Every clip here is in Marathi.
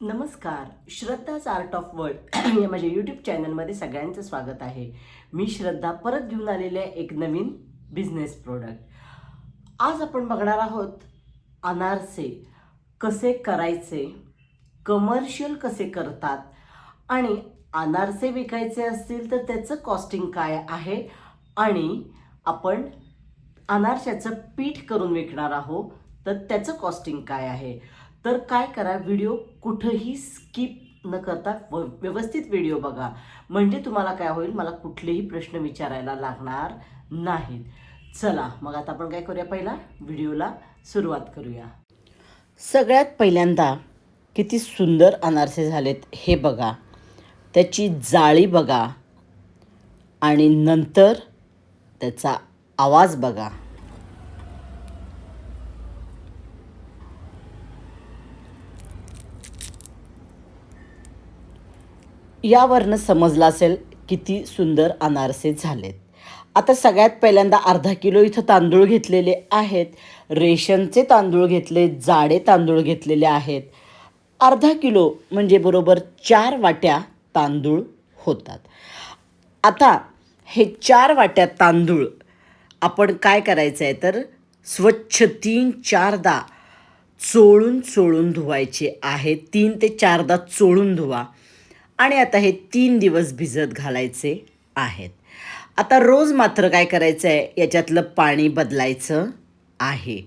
नमस्कार. श्रद्धाच आर्ट ऑफ वर्ल्ड या माझ्या यूट्यूब चॅनलमध्ये सगळ्यांचं स्वागत आहे. मी श्रद्धा परत घेऊन आलेले एक नवीन बिझनेस प्रोडक्ट आज आपण बघणार आहोत अनारसे कसे करायचे कमर्शियल कसे करतात आणि अनारसे विकायचे असतील तर त्याचं कॉस्टिंग काय आहे आणि आपण अनारशाचं पीठ करून विकणार आहोत तर त्याचं कॉस्टिंग काय आहे. तर काय करा व्हिडिओ कुठंही स्किप न करता व व्यवस्थित व्हिडिओ बघा. म्हणजे तुम्हाला काय होईल मला कुठलेही प्रश्न विचारायला लागणार नाहीत. चला मग आता आपण काय करूया पहिला? व्हिडिओला सुरुवात करूया. सगळ्यात पहिल्यांदा किती सुंदर अनारसे झालेत हे बघा. त्याची जाळी बघा. आणि नंतर त्याचा आवाज बघा. यावरनं समजलं असेल किती सुंदर अनारसे झालेत. आता सगळ्यात पहिल्यांदा अर्धा किलो इथं तांदूळ घेतलेले आहेत. रेशनचे तांदूळ घेतले जाडे तांदूळ घेतलेले आहेत. अर्धा किलो म्हणजे बरोबर चार वाट्या तांदूळ होतात. आता हे चार वाट्या तांदूळ आपण काय करायचं आहे तर स्वच्छ तीन चारदा चोळून चोळून धुवायचे आहे. तीन ते चारदा चोळून धुवा. आणि आता हे तीन दिवस भिजत घालायचे आहेत. आता रोज मात्र काय करायचं आहे याच्यातलं पाणी बदलायचं आहे.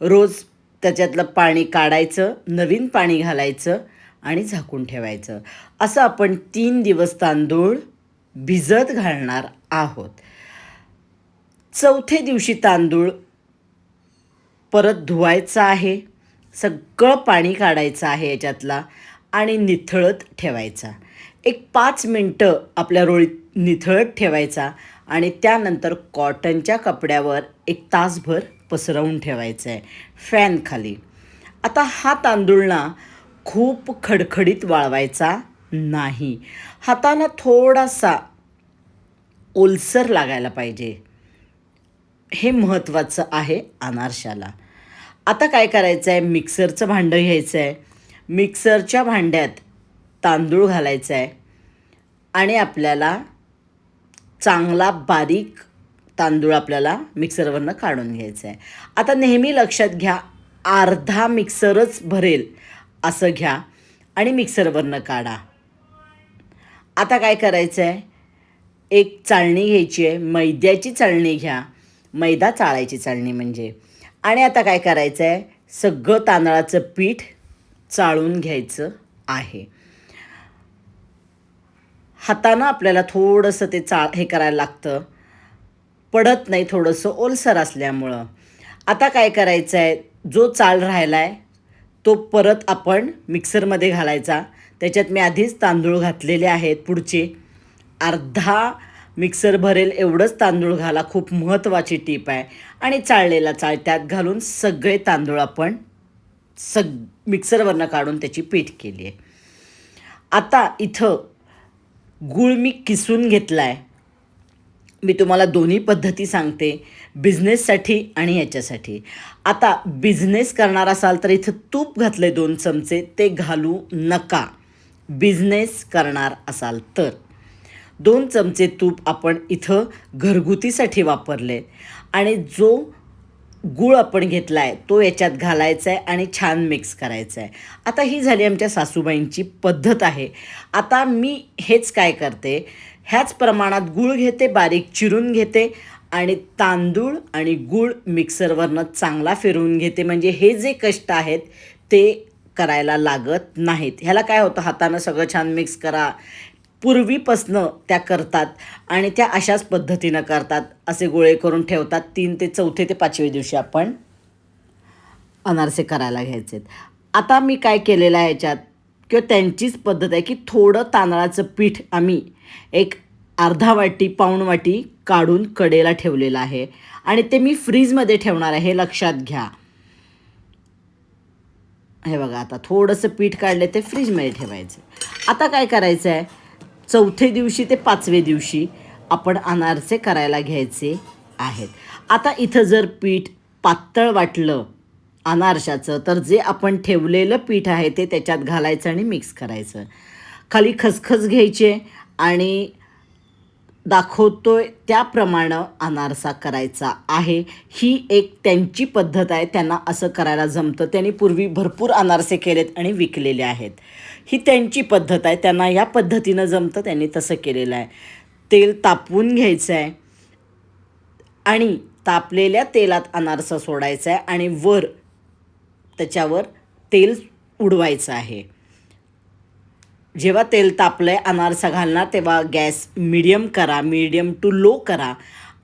रोज त्याच्यातलं पाणी काढायचं नवीन पाणी घालायचं आणि झाकून ठेवायचं. असं आपण तीन दिवस तांदूळ भिजत घालणार आहोत. चौथे दिवशी तांदूळ परत धुवायचं आहे. सगळं पाणी काढायचं आहे याच्यातला. आणि निथळत ठेवायचा. एक पाच मिनटं आपल्या रोळीत निथळत ठेवायचा आणि त्यानंतर कॉटनच्या कपड्यावर एक तासभर पसरवून ठेवायचं आहे फॅनखाली आता हा तांदूळ ना खूप खडखडीत वाळवायचा नाही. हाताला थोडासा ओलसर लागायला पाहिजे. हे महत्त्वाचं आहे अनारशाला. आता काय करायचं आहे मिक्सरचं भांडं घ्यायचं आहे मिक्सरच्या भांड्यात तांदूळ घालायचा आहे आणि आपल्याला चांगला बारीक तांदूळ आपल्याला मिक्सरवरनं काढून घ्यायचा आहे आता नेहमी लक्षात घ्या अर्धा मिक्सरच भरेल असं घ्या आणि मिक्सरवरनं काढा. आता काय करायचं आहे एक चाळणी घ्यायची आहे मैद्याची चाळणी घ्या. मैदा चाळायची चाळणी म्हणजे. आणि आता काय करायचं आहे सगळं तांदळाचं पीठ चाळून घ्यायचं आहे. हातानं आपल्याला थोडंसं ते चाळ हे करायला लागतं. पडत नाही थोडंसं ओलसर असल्यामुळं. आता काय करायचं आहे जो चाळ राहिला आहे तो परत आपण मिक्सरमध्ये घालायचा. त्याच्यात मी आधीच तांदूळ घातलेले आहेत पुढचे. अर्धा मिक्सर भरेल एवढंच तांदूळ घाला. खूप महत्त्वाची टीप आहे. आणि चाळलेला चाळ त्यात घालून सगळे तांदूळ आपण सग मिक्सरवरनं काढून त्याची पीठ केली आहे. आता इथं गूळ मी किसून घेतला आहे मी तुम्हाला दोन्ही पद्धती सांगते बिझनेससाठी आणि ह्याच्यासाठी आता बिझनेस करणार असाल तर इथं तूप घातले दोन चमचे ते घालू नका. बिझनेस करणार असाल तर. दोन चमचे तूप आपण इथं घरगुतीसाठी वापरले आणि जो गूळ आपण घेतला आहे तो याच्यात घालायचा आहे आणि छान मिक्स करायचा आहे आता ही झाली आमच्या सासूबाईंची पद्धत आहे. आता मी हेच काय करते ह्याच प्रमाणात गूळ घेते बारीक चिरून घेते आणि तांदूळ आणि गूळ मिक्सरवरनं चांगला फिरवून घेते. म्हणजे हे जे कष्ट आहेत ते करायला लागत नाहीत. ह्याला काय होतं हातानं सगळं छान मिक्स करा पूर्वीपासनं त्या करतात आणि त्या अशाच पद्धतीनं करतात असे गोळे करून ठेवतात. तीन ते चौथे ते पाचवे दिवशी आपण अनारसे करायला घ्यायचे आता मी काय केलेलं आहे याच्यात किंवा त्यांचीच पद्धत आहे की थोडं तांदळाचं पीठ आम्ही एक अर्धा वाटी पाऊण वाटी काढून कडेला ठेवलेलं आहे. आणि ते मी फ्रीजमध्ये ठेवणार आहे हे लक्षात घ्या. हे बघा आता थोडंसं पीठ काढले ते फ्रीजमध्ये ठेवायचं. आता काय करायचं आहे चौथे दिवशी ते पाचवे दिवशी आपण अनारसे करायला घ्यायचे आहेत. आता इथं जर पीठ पातळ वाटलं अनारशाचं तर जे आपण ठेवलेलं पीठ आहे ते त्याच्यात घालायचं आणि मिक्स करायचं. खाली खसखस घ्यायचे आणि दाखवतोय त्याप्रमाणे अनारसा करायचा आहे. ही एक त्यांची पद्धत आहे. त्यांना असं करायला जमतं. त्यांनी पूर्वी भरपूर अनारसे केलेत आणि विकलेले आहेत. ही त्यांची पद्धत आहे. त्यांना या पद्धतीनं जमतं त्यांनी तसं केलेलं आहे. तेल तापवून घ्यायचं आहे. आणि तापलेल्या तेलात अनारसा सोडायचा आहे. आणि वर त्याच्यावर तेल उडवायचं आहे. जेव्हा तेल तापलंय अनारसा घालणार तेव्हा गॅस मिडियम करा मिडियम टू लो करा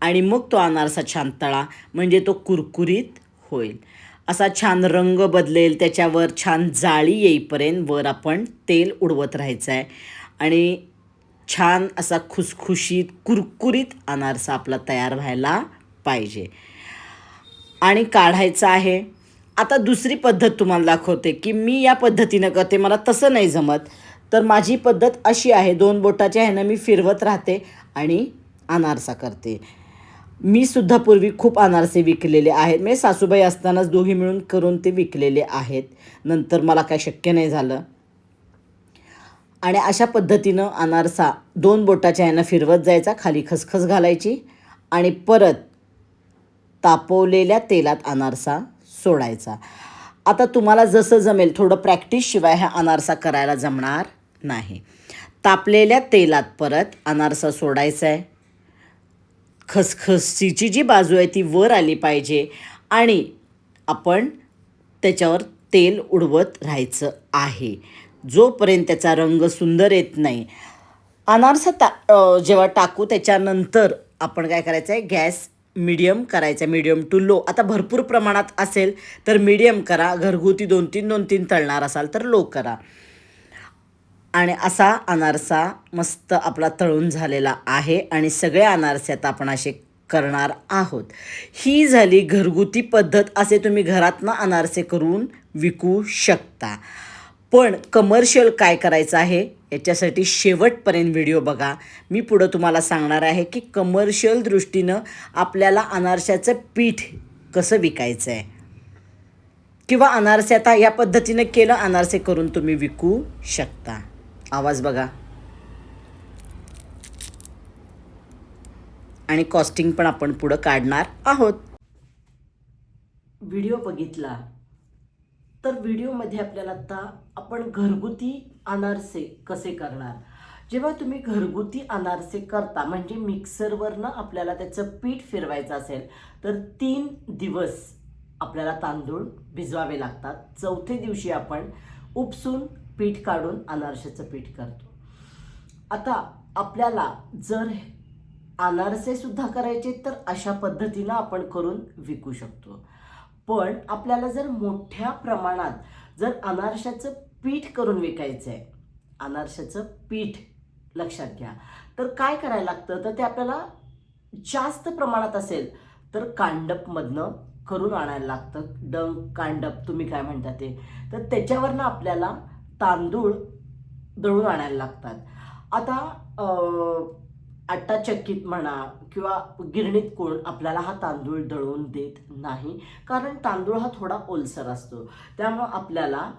आणि मग तो अनारसा छान तळा. म्हणजे तो कुरकुरीत होईल. असा छान रंग बदलेल त्याच्यावर छान जाळी येईपर्यंत वर आपण तेल उडवत राहायचं आहे आणि छान असा खुसखुशीत कुरकुरीत अनारसा आपला तयार व्हायला पाहिजे. आणि काढायचं आहे. आता दुसरी पद्धत तुम्हाला दाखवते की मी या पद्धतीनं करते मला तसं नाही जमत. तर माझी पद्धत अशी आहे दोन बोटाच्या ह्यानं मी फिरवत राहते आणि अनारसा करते. मी सुद्धा पूर्वी खूप अनारसे विकलेले आहेत. म्हणजे सासूबाई असतानाच दोघी मिळून करून ते विकलेले आहेत. नंतर मला काय शक्य नाही झालं. आणि अशा पद्धतीनं अनारसा दोन बोटाच्या ह्यानं फिरवत जायचा खाली खसखस घालायची आणि परत तापवलेल्या तेलात अनारसा सोडायचा. आता तुम्हाला जसं जमेल थोडं प्रॅक्टिसशिवाय हा अनारसा करायला जमणार. नाही. तापलेल्या तेलात परत अनारसा सोडायचा आहे. खसखसीची जी बाजू आहे ती वर आली पाहिजे आणि आपण त्याच्यावर तेल उडवत राहायचं आहे. जोपर्यंत त्याचा रंग सुंदर येत नाही. अनारसा ता जेव्हा टाकू त्याच्यानंतर आपण काय करायचं आहे? गॅस मिडियम करायचा मिडियम टू लो. आता भरपूर प्रमाणात असेल तर मिडियम करा. घरगुती दोन तीन दोन तीन तळणार असाल तर लो करा. आणि असा अनारसा मस्त आपला तळून झालेला आहे आणि सगळे अनारसे आता आपण असे करणार आहोत. ही झाली घरगुती पद्धत असे तुम्ही घरातनं अनारसे करून विकू शकता. पण कमर्शियल काय करायचं आहे? याच्यासाठी शेवटपर्यंत व्हिडिओ बघा. मी पुढं तुम्हाला सांगणार आहे की कमर्शियल दृष्टीनं आपल्याला अनारशाचं पीठ कसं विकायचं आहे किंवा अनारसे आता या पद्धतीनं केलं अनारसे करून तुम्ही विकू शकता. आवाज बघा. आणि कॉस्टिंग पण आपण पुढं काढणार आहोत. व्हिडिओ बघितला तर व्हिडिओमध्ये आपल्याला आता आपण घरगुती अनारसे कसे करणार? जेव्हा तुम्ही घरगुती अनारसे करता म्हणजे मिक्सरवरनं आपल्याला त्याचं पीठ फिरवायचं असेल तर तीन दिवस आपल्याला तांदूळ भिजवावे लागतात. चौथे दिवशी आपण उपसून पीठ काढून अनारशाचं पीठ करतो. आता आपल्याला जर अनारसे सुद्धा करायचे तर अशा पद्धतीनं आपण करून विकू शकतो. पण आपल्याला जर मोठ्या प्रमाणात जर अनारशाचं पीठ करून विकायचं आहे अनारशाचं पीठ लक्षात घ्या. तर काय करायला लागतं? तर ते आपल्याला जास्त प्रमाणात असेल तर कांडपमधनं करून आणायला लागतं. डंक कांडप तुम्ही काय म्हणता ते? तर त्याच्यावरनं आपल्याला तांदूळ दळून आणायला लागतात. आता आट्टा चक्कीत म्हणा किंवा गिरणीत कोण आपल्याला हा तांदूळ दळून देत नाही. कारण तांदूळ हा थोडा ओलसर असतो. त्यामुळं आपल्याला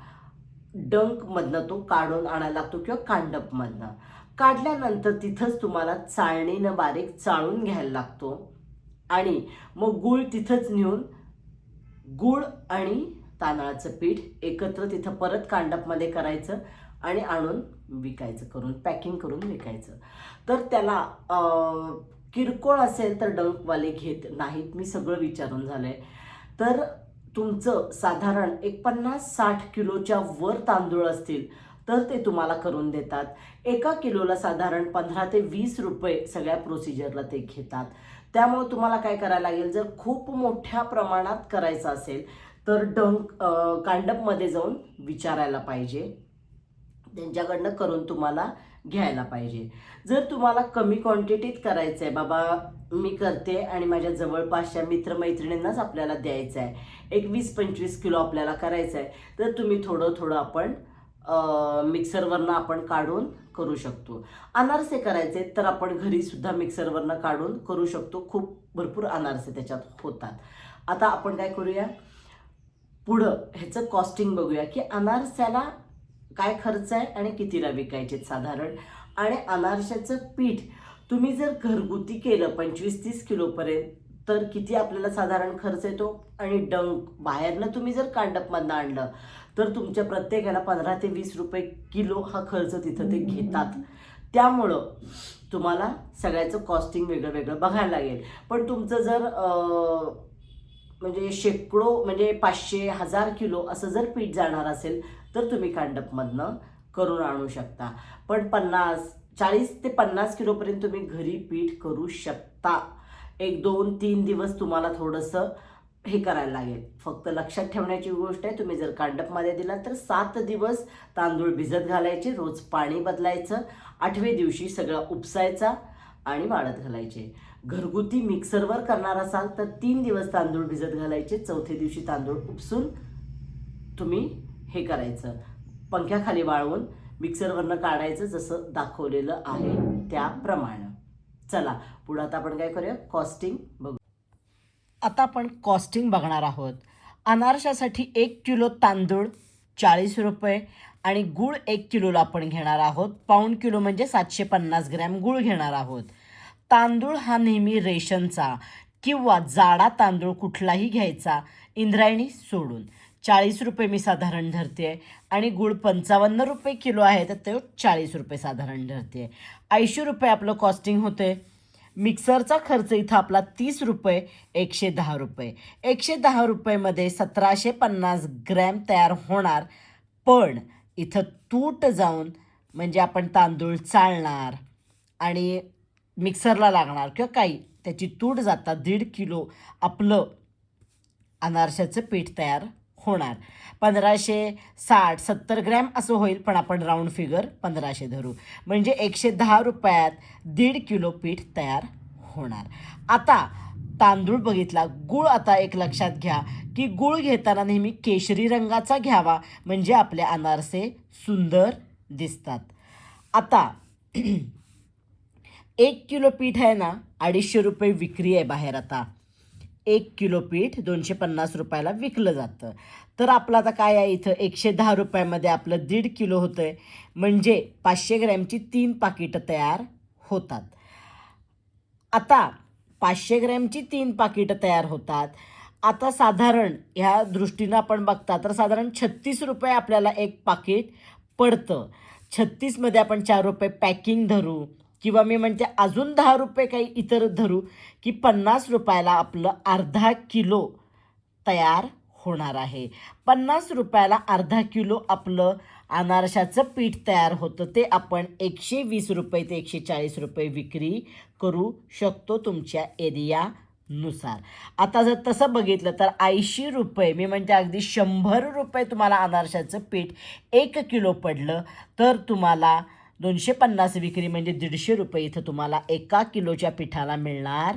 डंकमधनं तो काढून आणायला लागतो किंवा कांडपमधनं. काढल्यानंतर तिथंच तुम्हाला चाळणीनं बारीक चाळून घ्यायला लागतो. आणि मग गूळ तिथंच नेऊन गूळ आणि तांदळाचं पीठ एकत्र तिथं परत कांडपमध्ये करायचं आणि आणून विकायचं करून पॅकिंग करून विकायचं. तर त्याला किरकोळ असेल तर डंकवाले घेत नाहीत. मी सगळं विचारून झालंय. तर तुमचं साधारण एक पन्नास साठ किलोच्या वर तांदूळ असतील तर ते तुम्हाला करून देतात. एका किलोला साधारण पंधरा ते वीस रुपये सगळ्या प्रोसिजरला ते घेतात. त्यामुळे तुम्हाला काय करायला लागेल? जर खूप मोठ्या प्रमाणात करायचं असेल तर डंक कांडपमध्ये जाऊन विचारायला पाहिजे. त्यांच्याकडनं करून तुम्हाला घ्यायला पाहिजे. जर तुम्हाला कमी क्वांटिटीत करायचं आहे बाबा मी करते आणि माझ्या जवळपासच्या मित्रमैत्रिणींनाच आपल्याला द्यायचं आहे एक वीस पंचवीस किलो आपल्याला करायचं आहे तर तुम्ही थोडं थोडं आपण मिक्सरवरनं आपण काढून करू शकतो. अनारसे करायचे तर आपण घरीसुद्धा मिक्सरवरनं काढून करू शकतो. खूप भरपूर अनारसे त्याच्यात होतात. आता आपण काय करूया? पुढं ह्याचं कॉस्टिंग बघूया की अनारसाला काय खर्च आहे आणि कितीला विकायचे साधारण? आणि अनारशाचं पीठ तुम्ही जर घरगुती केलं पंचवीस तीस किलोपर्यंत तर किती आपल्याला साधारण खर्च येतो? आणि डंक बाहेरनं तुम्ही जर कांडपमधनं आणलं तर तुमच्या प्रत्येकाला पंधरा ते वीस रुपये किलो हा खर्च तिथं ते घेतात. त्यामुळं तुम्हाला सगळ्याचं कॉस्टिंग वेगळं वेगळं बघायला लागेल. पण तुमचं जर म्हणजे शेकडो म्हणजे पाचशे हजार किलो असं जर पीठ जाणार असेल तर तुम्ही कांडपमधनं करून आणू शकता. पण पन्नास चाळीस ते पन्नास किलोपर्यंत तुम्ही घरी पीठ करू शकता. एक दोन तीन दिवस तुम्हाला थोडंसं हे करायला लागेल. फक्त लक्षात ठेवण्याची गोष्ट आहे तुम्ही जर कांडपमध्ये दिला तर सात दिवस तांदूळ भिजत घालायचे रोज पाणी बदलायचं आठवे दिवशी सगळं उपसायचा आणि वाळत घालायचे. घरगुती मिक्सरवर करणार असाल तर तीन दिवस तांदूळ भिजत घालायचे. चौथे दिवशी तांदूळ उपसून तुम्ही हे करायचं. पंख्याखाली वाळवून मिक्सरवरनं काढायचं जसं दाखवलेलं आहे त्याप्रमाणे. चला पुढं आता आपण काय करूया? कॉस्टिंग बघू. आता आपण कॉस्टिंग बघणार आहोत. अनारशासाठी एक किलो तांदूळ चाळीस रुपये आणि गूळ एक किलोला आपण घेणार आहोत. पाऊण किलो म्हणजे सातशे पन्नास ग्रॅम गूळ घेणार आहोत. तांदूळ हा नेहमी रेशनचा किंवा जाडा तांदूळ कुठलाही घ्यायचा इंद्रायणी सोडून. चाळीस रुपये मी साधारण धरते आहे आणि गुळ पंचावन्न रुपये किलो आहे तर ते चाळीस रुपये साधारण धरते आहे ऐंशी रुपये आपलं कॉस्टिंग होते मिक्सरचा खर्च इथं आपला तीस रुपये एकशे दहा रुपये. एकशे दहा रुपयेमध्ये सतराशे पन्नास ग्रॅम तयार होणार. पण इथं तूट जाऊन म्हणजे आपण तांदूळ चालणार आणि मिक्सरला लागणार किंवा काही. त्याची तूट जाता दीड किलो आपलं अनारशाचं पीठ तयार होणार. पंधराशे साठ सत्तर ग्रॅम असं होईल पण आपण राऊंड फिगर पंधराशे धरू. म्हणजे एकशे दहा रुपयात दीड किलो पीठ तयार होणार. आता तांदूळ बघितला गुळ आता एक लक्षात घ्या की गुळ घेताना नेहमी केशरी रंगाचा घ्यावा म्हणजे आपले अनारसे सुंदर दिसतात. आता एक किलो पीठ आहे ना अडीचशे रुपये विक्री आहे बाहेर आता. एक किलो पीठ दोनशे पन्नास रुपयाला विकलं जातं. तर आपलं आता काय आहे इथं? एकशे दहा रुपयामध्ये आपलं दीड किलो होतं आहे म्हणजे पाचशे ग्रॅमची तीन पाकिटं तयार होतात. आता पाचशे ग्रॅमची तीन पाकिटं तयार होतात. आता साधारण ह्या दृष्टीनं आपण बघता तर साधारण छत्तीस रुपये आपल्याला एक पाकिट पडतं. छत्तीसमध्ये आपण चार रुपये पॅकिंग धरू. किंवा मी म्हणते अजून दहा रुपये काही इतर धरू की पन्नास रुपयाला आपलं अर्धा किलो तयार होणार आहे. पन्नास रुपयाला अर्धा किलो आपलं अनारशाचं पीठ तयार होतं ते आपण एकशे वीस रुपये ते एकशे चाळीस रुपये विक्री करू शकतो तुमच्या एरियानुसार. आता जर तसं बघितलं तर ऐंशी रुपये मी म्हणते अगदी शंभर रुपये तुम्हाला अनारशाचं पीठ एक किलो पडलं तर तुम्हाला दोनशे पन्नास विक्री म्हणजे दीडशे रुपये इथं तुम्हाला एका किलोच्या पिठाला मिळणार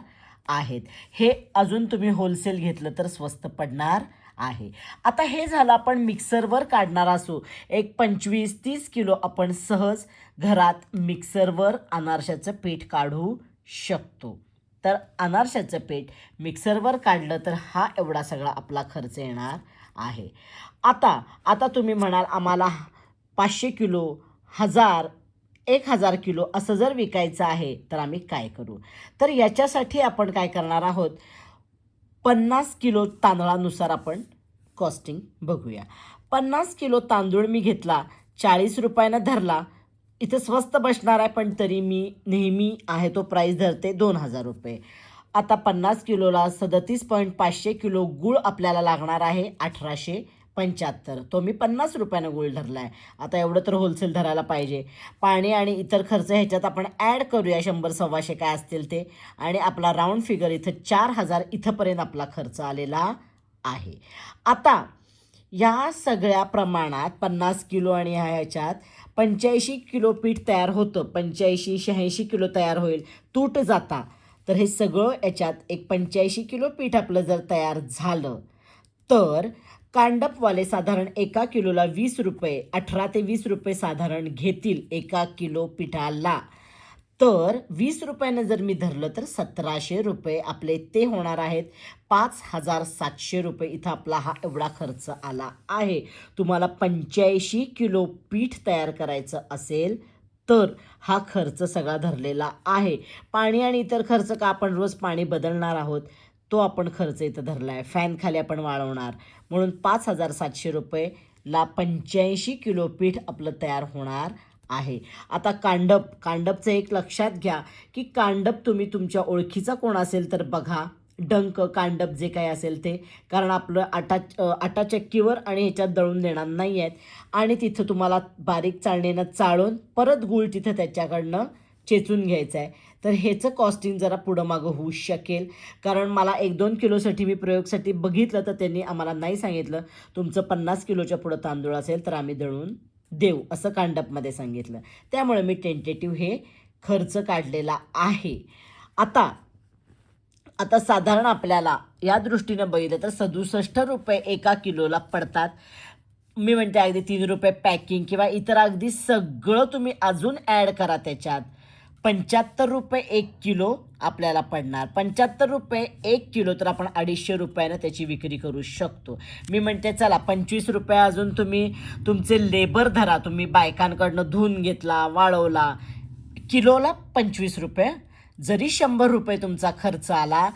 आहेत. हे अजून तुम्ही होलसेल घेतलं तर स्वस्त पडणार आहे. आता हे झालं आपण मिक्सरवर काढणार असू. एक पंचवीस तीस किलो आपण सहज घरात मिक्सरवर अनारशाचं पीठ काढू शकतो. तर अनारशाचं पीठ मिक्सरवर काढलं तर हा एवढा सगळा आपला खर्च येणार आहे. आता आता तुम्ही म्हणाल आम्हाला पाचशे किलो हजार एक हजार किलो असं जर विकायचं आहे तर आम्ही काय करू? तर याच्यासाठी आपण काय करणार आहोत? पन्नास किलो तांदळानुसार आपण कॉस्टिंग बघूया. पन्नास किलो तांदूळ मी घेतला चाळीस रुपयानं धरला. इथं स्वस्त बसणार आहे पण तरी मी नेहमी आहे तो प्राईस धरते दोन हजार रुपये. आता पन्नास किलोला सदतीस पॉईंट पाचशे किलो गूळ आपल्याला लागणार आहे अठराशे पंच्याहत्तर. तो मी पन्नास रुपयानं गूळ धरला आहे आता एवढं तर होलसेल धरायला पाहिजे. पाणी आणि इतर खर्च ह्याच्यात आपण ॲड करूया. शंभर सव्वाशे काय असतील ते. आणि आपला राऊंड फिगर इथं चार हजार इथंपर्यंत आपला खर्च आलेला आहे. आता या सगळ्या प्रमाणात पन्नास किलो आणि ह्या ह्याच्यात पंच्याऐंशी किलो पीठ तयार होतं. पंच्याऐंशी शहाऐंशी किलो तयार होईल. तूट जाता. तर हे सगळं याच्यात एक पंच्याऐंशी किलो पीठ आपलं जर तयार झालं तर कांडपवाले साधारण एका किलोला वीस रुपये अठरा ते वीस रुपये साधारण घेतील एका किलो पिठाला. तर वीस रुपयानं जर मी धरलं तर सतराशे रुपये आपले ते होणार आहेत. पाच हजार सातशे रुपये इथं आपला हा एवढा खर्च आला आहे. तुम्हाला पंच्याऐंशी किलो पीठ तयार करायचं असेल तर हा खर्च सगळा धरलेला आहे. पाणी आणि इतर खर्च का आपण रोज पाणी बदलणार आहोत? तो आपण खर्च इथं धरला आहे फॅन खाली आपण वाळवणार म्हणून पाच हजार सातशे रुपयेला पंच्याऐंशी किलो पीठ आपलं तयार होणार आहे. आता कांडप कांडपचं एक लक्षात घ्या की कांडप तुम्ही तुमच्या ओळखीचा कोण असेल तर बघा. डंक कांडप जे काही असेल ते. कारण आपलं आटा आटा चक्कीवर आणि ह्याच्यात दळून देणार नाही आहेत आणि तिथं तुम्हाला बारीक चाळणीनं चाळून परत गूळ तिथं त्याच्याकडनं चेचून घ्यायचं आहे तर ह्याचं कॉस्टिंग जरा पुढं मागं होऊ शकेल. कारण मला एक दोन किलोसाठी मी प्रयोगसाठी बघितलं तर त्यांनी आम्हाला नाही सांगितलं. तुमचं पन्नास किलोच्या पुढं तांदूळ असेल तर आम्ही दळून देऊ असं कांडपमध्ये सांगितलं. त्यामुळे मी टेंटेटिव्ह हे खर्च काढलेला आहे. आता आता साधारण आपल्याला या दृष्टीनं बघितलं तर सदुसष्ट रुपये एका किलोला पडतात. मी म्हणते अगदी तीन रुपये पॅकिंग किंवा इतर अगदी सगळं तुम्ही अजून ॲड करा त्याच्यात. पंच्याहत्तर रुपये एक किलो आपल्याला पडणार. पंच्याहत्तर रुपये एक किलो तर आपण अडीचशे रुपयानं त्याची विक्री करू शकतो. मी म्हणते चला पंचवीस रुपये अजून तुम्ही तुमचे लेबर धरा. तुम्ही बायकांकडनं धुवून घेतला वाळवला. किलोला पंचवीस रुपये. जरी शंभर रुपये तुमचा खर्च आला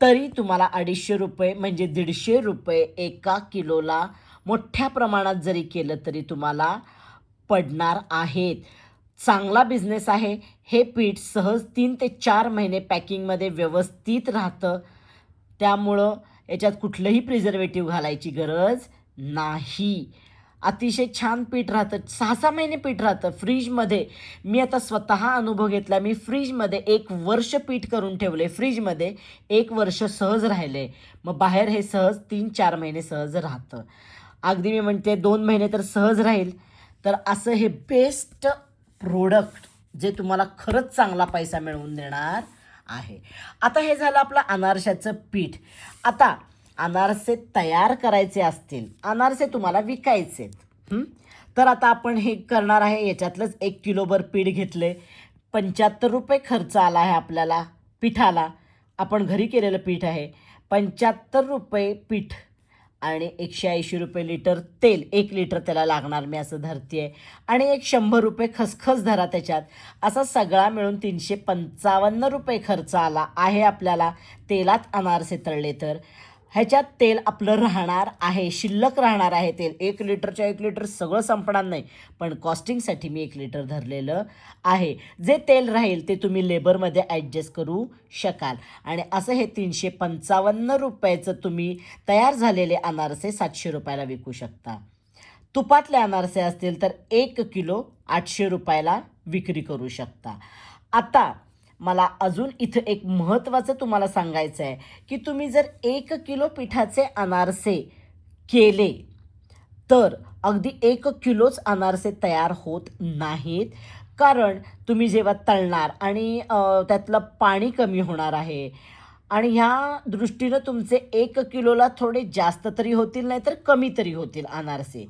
तरी तुम्हाला अडीचशे रुपये म्हणजे दीडशे रुपये एका किलोला मोठ्या प्रमाणात जरी केलं तरी तुम्हाला पडणार आहेत. चांगला बिझनेस आहे. हे पीठ सहज तीन ते चार महिने पॅकिंगमध्ये व्यवस्थित राहतं. त्यामुळं याच्यात कुठलंही प्रिझर्वेटिव्ह घालायची गरज नाही. अतिशय छान पीठ राहतं. सहा सहा महिने पीठ राहतं. फ्रीजमध्ये मी आता स्वतः अनुभव घेतला. मी फ्रीजमध्ये एक वर्ष पीठ करून ठेवले फ्रीजमध्ये एक वर्ष सहज राहिले मग बाहेर हे सहज तीन चार महिने सहज राहतं. अगदी मी म्हणते दोन महिने तर सहज राहील. तर असं हे बेस्ट प्रोडक्ट जे तुम्हाला खरंच चांगला पैसा मिळवून देणार आहे. आता हे झालं आपलं अनारशाचं पीठ. आता अनारसे तयार करायचे असतील अनारसे तुम्हाला विकायचे आहेत. तर आता आपण हे करणार आहे याच्यातलंच एक किलोभर पीठ घेतले पंच्याहत्तर रुपये खर्च आला आहे आपल्याला पिठाला. आपण घरी केलेलं पीठ आहे. पंच्याहत्तर रुपये पीठ आणि एकशे ऐंशी रुपये लिटर तेल एक लिटर त्याला लागणार मी असं धरते आहे आणि एक शंभर रुपये खसखस धरा त्याच्यात. असा सगळा मिळून तीनशे पंचावन्न रुपये खर्च आला आहे आपल्याला. तेलात अनारसे तळले तर. ह्याच्यात तेल आपलं राहणार आहे शिल्लक राहणार आहे तेल. एक लिटरच्या एक लिटर सगळं संपणार नाही. पण कॉस्टिंगसाठी मी एक लिटर धरलेलं आहे. जे तेल राहील ते तुम्ही लेबरमध्ये ॲडजस्ट करू शकाल. आणि असं हे तीनशे पंचावन्न रुपयाचं तुम्ही तयार झालेले अनारसे सातशे रुपयाला विकू शकता. तुपातले अनारसे असतील तर एक किलो आठशे रुपयाला विक्री करू शकता. आता मला अजून इथं एक महत्त्वाचं तुम्हाला सांगायचं आहे की तुम्ही जर एक किलो पिठाचे अनारसे केले तर अगदी एक किलोच अनारसे तयार होत नाहीत. कारण तुम्ही जेव्हा तळणार आणि त्यातलं पाणी कमी होणार आहे आणि ह्या दृष्टीनं तुमचे एक किलोला थोडे जास्त तरी होतील नाही तर कमी तरी होतील अनारसे.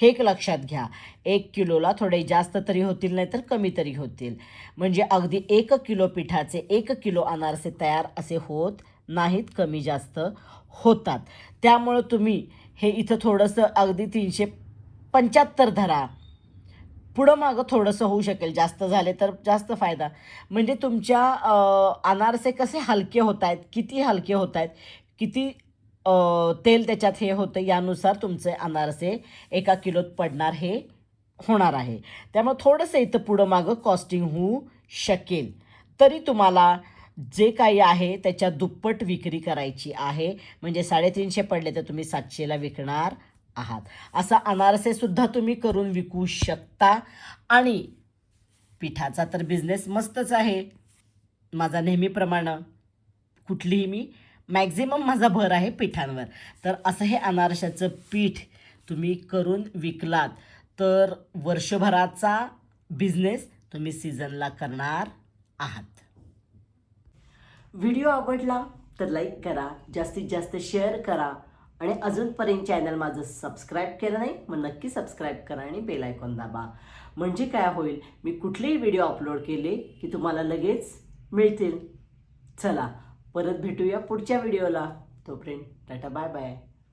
हे एक लक्षात घ्या. एक किलोला थोडे जास्त तरी होतील नाही तर कमी तरी होतील. म्हणजे अगदी एक किलो पिठाचे एक किलो अनारसे तयार असे होत नाहीत कमी जास्त होतात. त्यामुळं तुम्ही हे इथं थोडंसं अगदी तीनशे पंच्याहत्तर धरा. पुढं मागं थोडंसं होऊ शकेल. जास्त झाले तर जास्त फायदा. म्हणजे तुमच्या अनारसे कसे हलके होत आहेत किती हलके होत आहेत किती तेल त्याच्यात हे होतं यानुसार तुमचे अनारसे एका किलोत पडणार हे होणार आहे. त्यामुळे थोडंसं इथं पुढं मागं कॉस्टिंग होऊ शकेल. तरी तुम्हाला जे काही आहे त्याच्या दुप्पट विक्री करायची आहे. म्हणजे साडेतीनशे पडले तर तुम्ही सातशेला विकणार आहात. असा अनारसेसुद्धा तुम्ही करून विकू शकता. आणि पिठाचा तर बिझनेस मस्तच आहे. माझा नेहमीप्रमाणे कुठलीही मी मॅक्झिमम माझा भर आहे पिठांवर. तर असं हे अनारशाचं पीठ तुम्ही करून विकलात तर वर्षभराचा बिझनेस तुम्ही सीझनला करणार आहात. व्हिडिओ आवडला तर लाईक करा जास्तीत जास्त शेअर करा आणि अजूनपर्यंत चॅनल माझं सबस्क्राईब केलं नाही मग नक्की सबस्क्राईब करा आणि बेल आयकॉन दाबा. म्हणजे काय होईल मी कुठलेही व्हिडिओ अपलोड केले की तुम्हाला लगेच मिळतील. चला परत भेटूया पुढच्या व्हिडिओला. तोपर्यंत टाटा बाय बाय.